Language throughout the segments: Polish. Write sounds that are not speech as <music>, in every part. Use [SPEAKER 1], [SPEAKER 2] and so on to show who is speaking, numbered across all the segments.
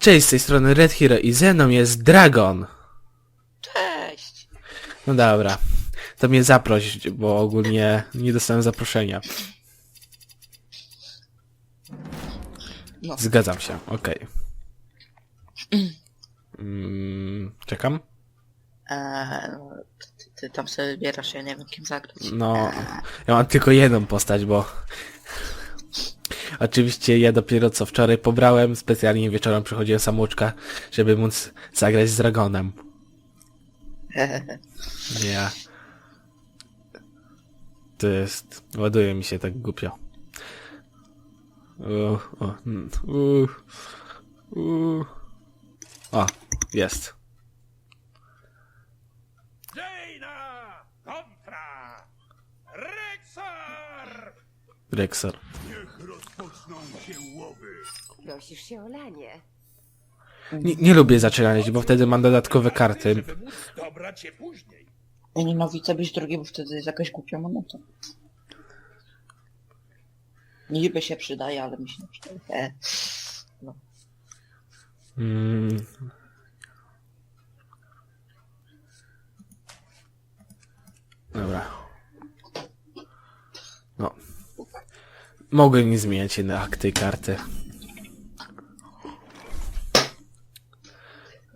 [SPEAKER 1] Cześć, z tej strony Red Hero i ze mną jest Dragon.
[SPEAKER 2] Cześć!
[SPEAKER 1] No dobra, to mnie zaproś, bo ogólnie nie dostałem zaproszenia.
[SPEAKER 2] No.
[SPEAKER 1] Zgadzam się, okej. Mm, czekam?
[SPEAKER 2] Eee, ty, ty tam sobie wybierasz, ja nie wiem kim zagrać.
[SPEAKER 1] No, ja mam tylko jedną postać, bo... Oczywiście ja dopiero co wczoraj pobrałem, specjalnie wieczorem przychodziłem samouczka, żeby móc zagrać z Dragonem. <laughs> Nie. To jest... Ładuje mi się tak głupio. U, o, mm, u, u. O, jest. Rexor.
[SPEAKER 3] Rozpoczną się łowy.
[SPEAKER 4] Prosisz się o lanie.
[SPEAKER 1] Nie, nie lubię zaczynać, bo wtedy mam dodatkowe karty.
[SPEAKER 3] Żeby móc dobrać się później.
[SPEAKER 2] Ja nienawidzę być drugi, bo wtedy jest jakaś głupia moneta. Niby się przydaje, ale mi się nie przydaje. No.
[SPEAKER 1] Mm. Dobra. No. Mogę nie zmieniać jednej akty i karty.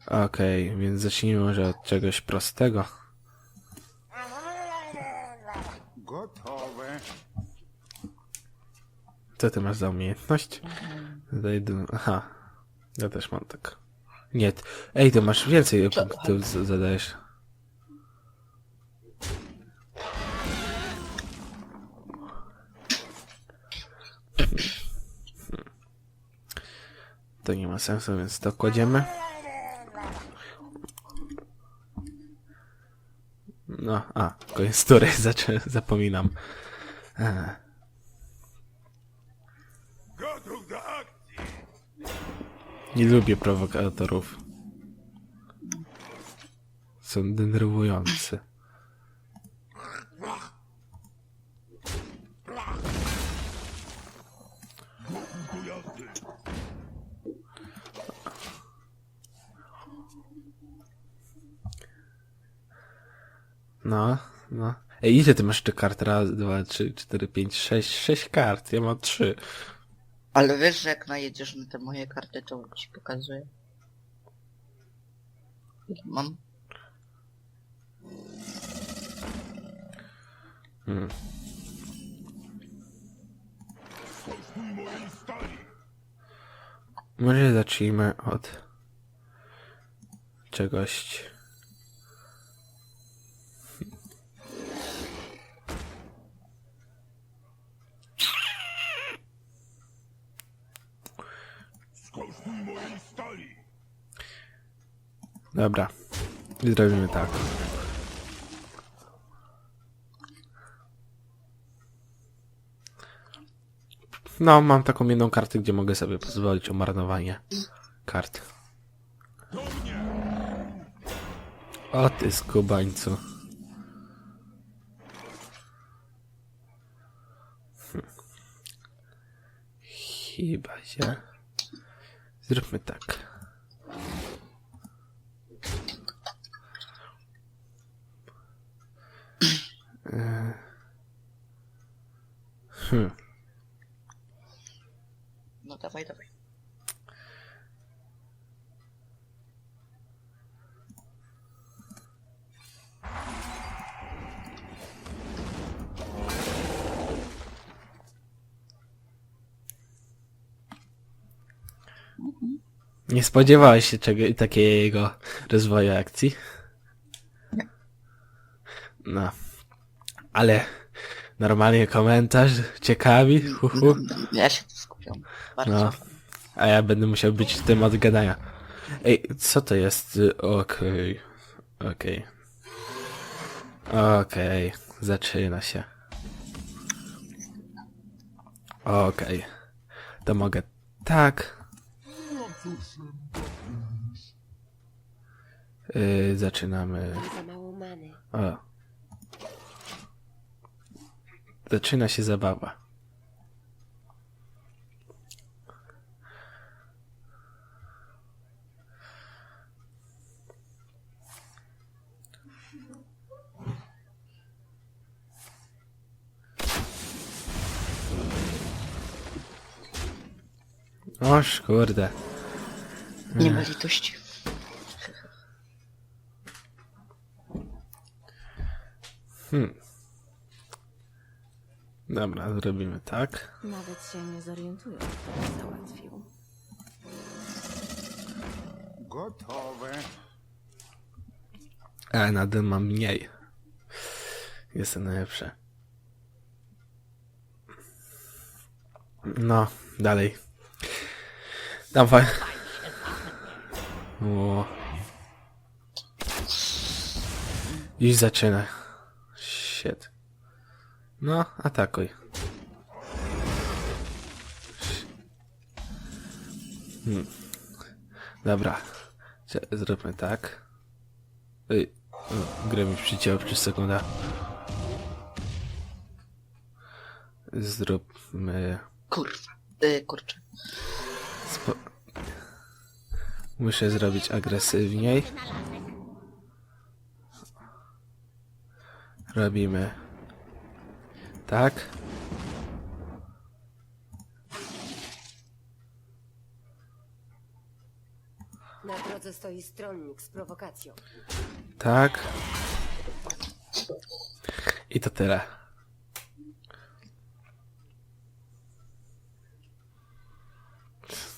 [SPEAKER 1] Okej, więc zacznijmy może od czegoś prostego.
[SPEAKER 3] Gotowe.
[SPEAKER 1] Co ty masz za umiejętność? Zadaję du- Aha. Ja też mam tak. Nie. Ej, ty masz więcej punktów zadajesz. To nie ma sensu, więc to kładziemy. No, a, koniec tury, <laughs> zapominam. A.
[SPEAKER 3] Akcji.
[SPEAKER 1] Nie lubię prowokatorów. Są denerwujący. No, no. Ej, ile ty masz jeszcze kart? Raz, dwa, trzy, cztery, pięć, sześć, sześć kart. Ja mam trzy.
[SPEAKER 2] Ale wiesz, że jak najedziesz na te moje karty, to ci pokazuję. Ile Mam.
[SPEAKER 1] Hmm. Może zacznijmy od czegoś. Dobra. I zrobimy tak. No, mam taką jedną kartę, gdzie mogę sobie pozwolić o marnowanie kart. O ty skubańcu. Hm. Chyba się. Zróbmy tak. Hmm.
[SPEAKER 2] No dawaj, dawaj.
[SPEAKER 1] Nie spodziewałeś się czego, takiego rozwoju akcji? No. Ale normalnie komentarz ciekawi, hu, hu.
[SPEAKER 2] Ja się tu skupiam. Bardzo.
[SPEAKER 1] No. A ja będę musiał być w tym od gadania. Ej, co to jest? Y, Okej. Okej. Okej. Zaczyna się. Okej. To mogę tak. Yy, zaczynamy.
[SPEAKER 4] Za mało many.
[SPEAKER 1] O. Zaczyna się zabawa. Oż kurde.
[SPEAKER 2] Nie ma litości. Hmm.
[SPEAKER 1] Dobra, zrobimy tak.
[SPEAKER 5] Nawet się nie zorientuję, kto to załatwił.
[SPEAKER 3] Gotowe.
[SPEAKER 1] Ale na dym mam mniej. Jest to najlepsze. No, dalej. Dawaj. O. I zaczyna. Shit. No, atakuj. Hmm. Dobra. Zróbmy tak. Ej, grę mi przycięło przez sekundę. Zróbmy...
[SPEAKER 2] Kurwa. Y, kurczę.
[SPEAKER 1] Spo... Muszę zrobić agresywniej. Robimy... Tak.
[SPEAKER 4] Na drodze stoi stronnik z prowokacją.
[SPEAKER 1] Tak. I to tyle.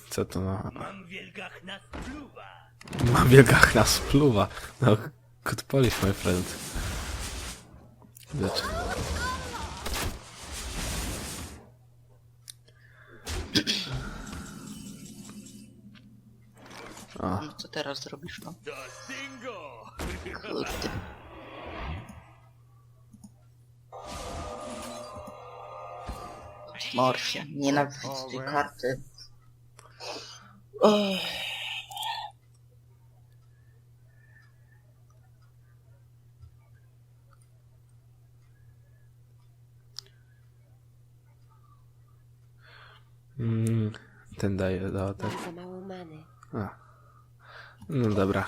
[SPEAKER 1] Co to no?
[SPEAKER 3] Mam wielgach na spluwa.
[SPEAKER 1] Mam wielkach na spluwa. No, good polish, my friend. Lecz. O,
[SPEAKER 2] No co teraz zrobisz, no? Kurde. Morfia. Nienawidzę tej karty. Ech.
[SPEAKER 1] mm, ten daje do tak.
[SPEAKER 4] Mam za mało many.
[SPEAKER 1] A. No dobra.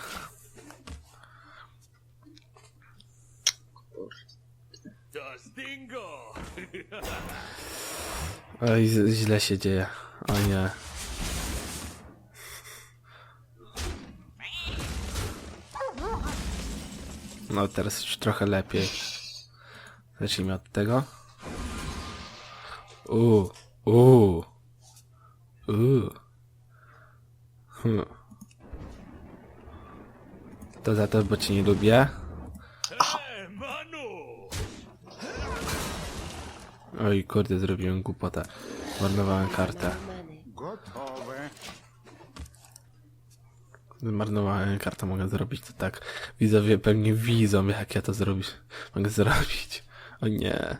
[SPEAKER 1] Oj, źle się dzieje. O nie. No teraz już trochę lepiej. Zacznijmy od tego. Uuu, uuu, uuu. Hmm. To za to, bo cię nie lubię. Oj, kurde, zrobiłem głupotę. Marnowałem kartę.
[SPEAKER 3] Gotowe.
[SPEAKER 1] Zmarnowałem kartę, mogę zrobić to tak. Widzowie pewnie widzą, jak ja to zrobić. Mogę zrobić. O nie.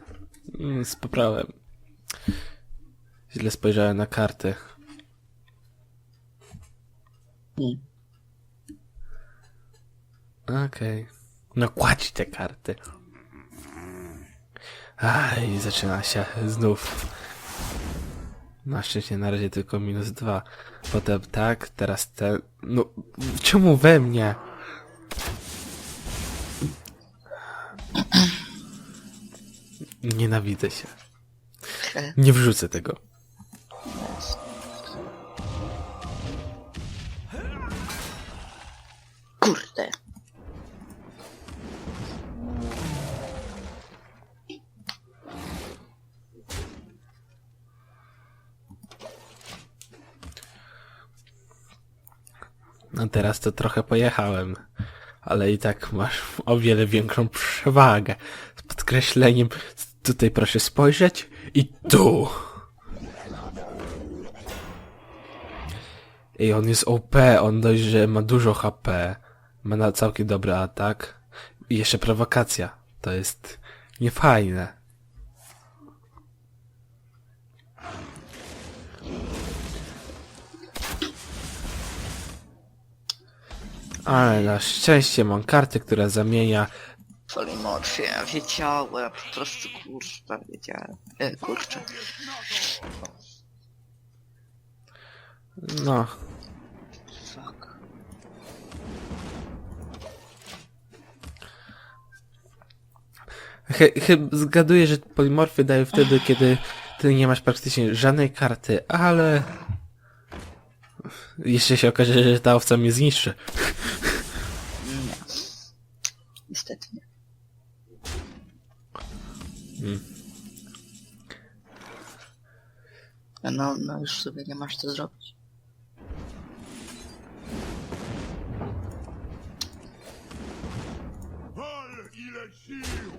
[SPEAKER 1] Mm, Spoprałem. Źle spojrzałem na karty.
[SPEAKER 2] Mm.
[SPEAKER 1] Okej. No kładź te karty. Aj, zaczyna się znów. Na szczęście na razie tylko minus dwa. Potem tak, teraz ten... No, czemu we mnie? Nienawidzę się. Nie wrzucę tego. No teraz to trochę pojechałem. Ale i tak masz o wiele większą przewagę. Z podkreśleniem, tutaj proszę spojrzeć i tu. I on jest OP, on dość, że ma dużo HP. Ma na całkiem dobry atak. I jeszcze prowokacja. To jest niefajne. Ale na szczęście mam kartę, która zamienia
[SPEAKER 2] Polimorfia, wiedziałem, po prostu kurwa, wiedziałem. E, kurczę.
[SPEAKER 1] No,
[SPEAKER 2] Fuck.
[SPEAKER 1] Chy- Chyba zgaduję, że polimorfy dają wtedy, kiedy ty nie masz praktycznie żadnej karty, ale Jeszcze się okaże, że ta owca mnie zniszczy.
[SPEAKER 2] Nie. Niestety nie.
[SPEAKER 1] Mm.
[SPEAKER 2] No, no już sobie nie masz co zrobić.
[SPEAKER 3] Wal ile sił!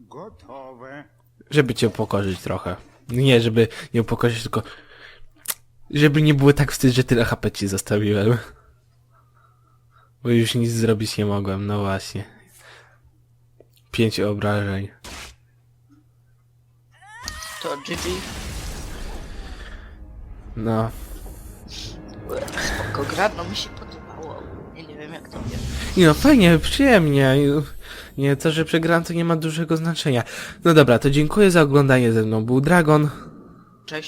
[SPEAKER 6] Gotowe.
[SPEAKER 1] Żeby cię upokorzyć trochę. Nie, żeby nie upokorzyć, tylko... Żeby nie było tak wstyd, że tyle HP ci zostawiłem. Bo już nic zrobić nie mogłem, no właśnie. Pięć obrażeń.
[SPEAKER 2] To GG.
[SPEAKER 1] No,
[SPEAKER 2] Spoko gra, no mi się podobało. Nie, nie wiem jak.
[SPEAKER 1] Nie no, fajnie, przyjemnie. Nie, to, że przegrałem, to nie ma dużego znaczenia. No dobra, to dziękuję za oglądanie ze mną. Był Dragon.
[SPEAKER 2] Cześć.